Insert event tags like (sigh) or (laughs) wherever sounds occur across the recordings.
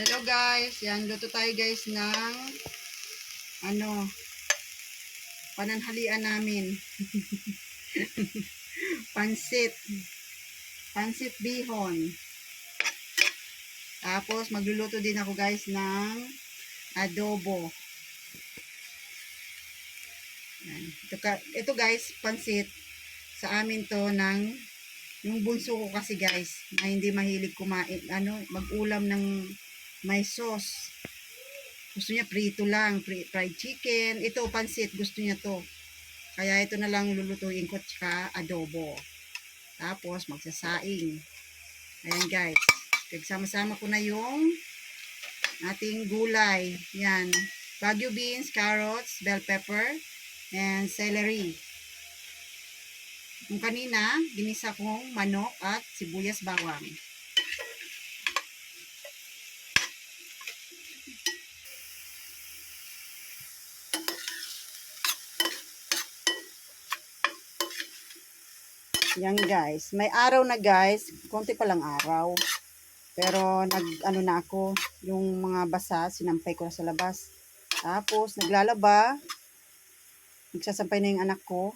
Hello guys, yan luto tayo guys ng ano pananhalian namin. (laughs) Pansit. Pansit bihon. Tapos magluluto din ako guys ng adobo. Yan. Ito, ito guys, pansit. Sa amin to ng yung bunso ko kasi guys, na hindi mahilig kumain, ano, mag-ulam ng may sauce. Gusto niya prito lang, fri- fried chicken. Ito, pansit, gusto niya to. Kaya ito na lang lulutuin ko, tsaka adobo. Tapos, magsasaing. Ayan guys. Nagsama-sama ko na yung ating gulay. Yan. Baguio beans, carrots, bell pepper, and celery. Yung kanina, ginisa kong manok at sibuyas bawang. Yan guys. May araw na guys. Konti pa lang araw. Pero nag ano na ako. Yung mga basa, sinampay ko na sa labas. Tapos naglalaba. Nagsasampay na yung anak ko.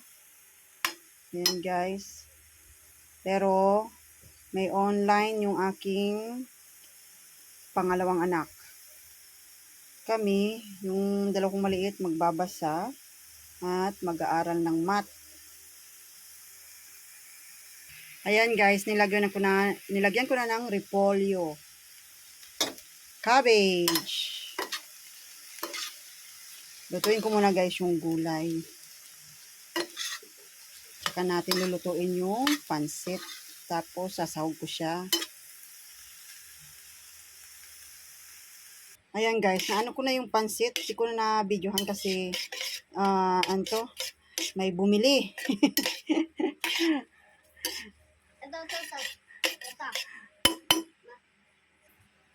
Yan guys. Pero may online yung aking pangalawang anak. Kami, yung dalawang maliit, magbabasa at mag-aaral ng math. Ayan guys, nilagyan ko na nilagyan ko na ng repolyo. Cabbage. Lutuin ko muna guys yung gulay. Saka natin lulutuin yung pansit. Tapos sasahog ko siya. Ayan guys, naano ko na yung pansit. Hindi ko na na-videohan kasi ah anto, may bumili. (laughs) Ito, ito, ito. Ito.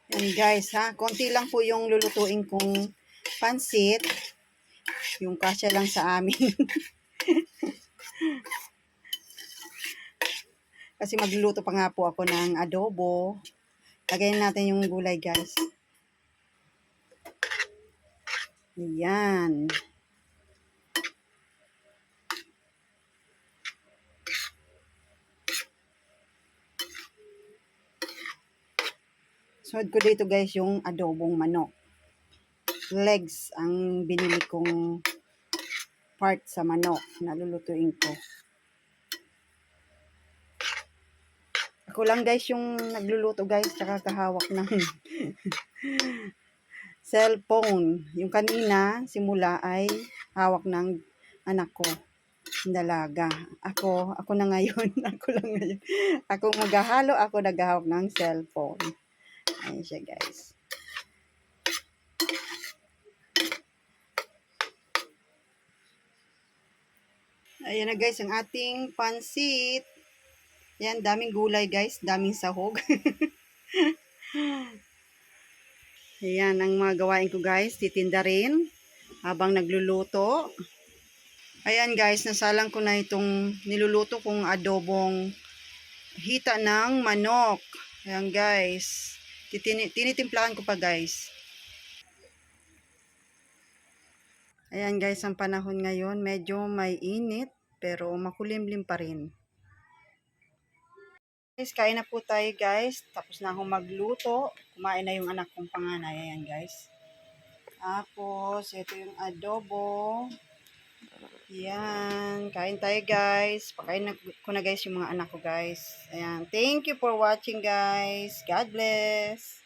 Yan guys ha, konti lang po yung lulutuin kong pansit. Yung kasya lang sa amin. (laughs) Kasi magluluto pa nga po ako ng adobo. Lagayin natin yung gulay guys. Yan. Sunod ko dito guys yung adobong manok. Legs ang binili kong part sa manok na lulutuin ko. Ako lang guys yung nagluluto guys tsaka kahawak ng (laughs) cellphone. Yung kanina simula ay hawak ng anak ko. Dalaga. Ako, ako na ngayon. (laughs) Ako lang ngayon. Ako maghahalo, ako naghahawak ng cellphone. Ayan siya guys. Ayan na guys, ang ating pansit. Yan, daming gulay guys, daming sahog. (laughs) Ayan, ang mga gawain ko guys, titinda rin habang nagluluto. Ayan guys, nasalang ko na itong niluluto kong adobong hita ng manok. Ayan guys, Titini- tinitimplahan ko pa guys. Ayan guys, ang panahon ngayon, medyo may init, pero makulimlim pa rin. Guys, kain na po tayo guys. Tapos na akong magluto. Kumain na yung anak kong panganay. Ayan guys. Tapos, ito yung adobo. Yan. Kain tayo guys. Pakain na ko na guys yung mga anak ko guys. Ayan. Thank you for watching guys. God bless.